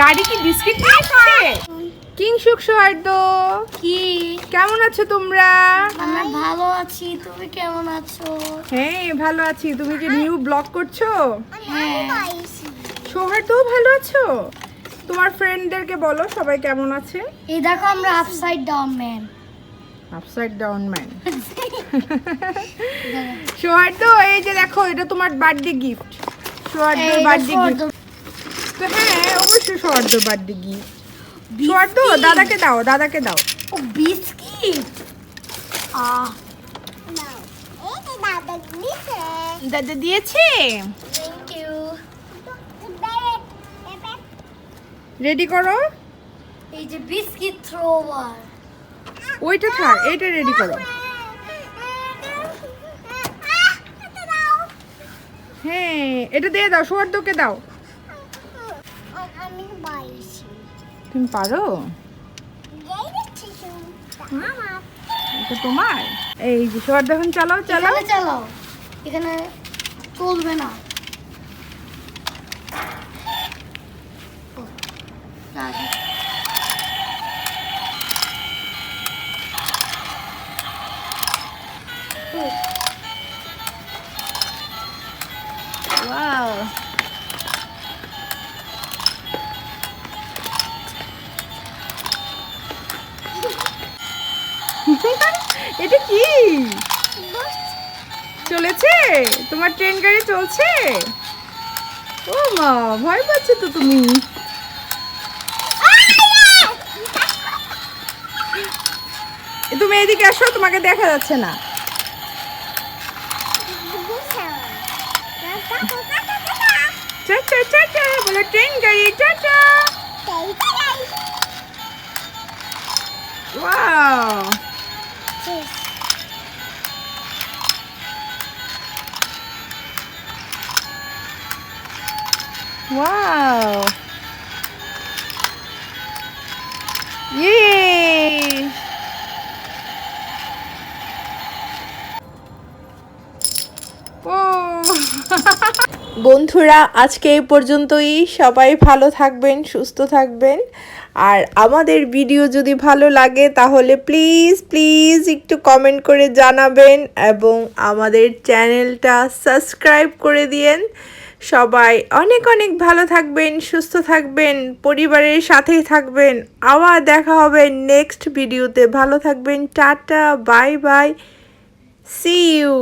গাড়ি কি বিস্কিট নিয়ে এসছে? কিংসুক সৌহার্দ্য কি? কেমন আছো তোমরা? আমরা ভালো আছি তুমি কেমন আছো? হ্যাঁ ভালো আছি। তুমি কি নিউ ব্লগ করছ? হ্যাঁ। সৌহার্দ্যও ভালো আছো? তোমার ফ্রেন্ডদেরকে বলো সবাই কেমন আছে? এই দেখো আমরা upside down man upside down man Souhardya এই যে দেখো এটা তোমার বার্থডে গিফট সৌহার্দ্যর বার্থডে গিফট তো হ্যাঁ অবশ্যই সৌহার্দ্য দাদাকে দাও দাদাকে দাও। ও বিস্কিট আহ। দাদা দিয়েছে? রেডি করো? এই যে বিস্কিট থ্রোয়ার ওইটা থাক এইটা রেডি করো। হ্যাঁ এটা দিয়ে দাও সৌহার্দ্যকে দাও। আমি বাইছি তুমি পারো? এটা তোমার? এই যে সবার দেখুন চালাও চালাও। এখানে চালাও। এখানে চলবে না। না, এটা কি? চলেছে? তোমার ট্রেন গাড়ি চলছে? ও মা ভয় পাচ্ছে তো তুমি। তুমি এদিকে আসো তোমাকে দেখা যাচ্ছে না। বলো ট্রেন গাড়ি চা চা। ওয়াও ওয়াও ইয়ে ও বন্ধুরা আজকে এই পর্যন্তই। সবাই ভালো থাকবেন সুস্থ থাকবেন। আর আমাদের ভিডিও যদি ভালো লাগে, তাহলে প্লিজ প্লিজ একটু কমেন্ট করে জানাবেন এবং আমাদের চ্যানেলটা সাবস্ক্রাইব করে দিয়েন। সবাই অনেক অনেক ভালো থাকবেন, সুস্থ থাকবেন, পরিবারের সাথেই থাকবেন। আবার দেখা হবে নেক্সট ভিডিওতে ভালো থাকবেন, tata bye bye see you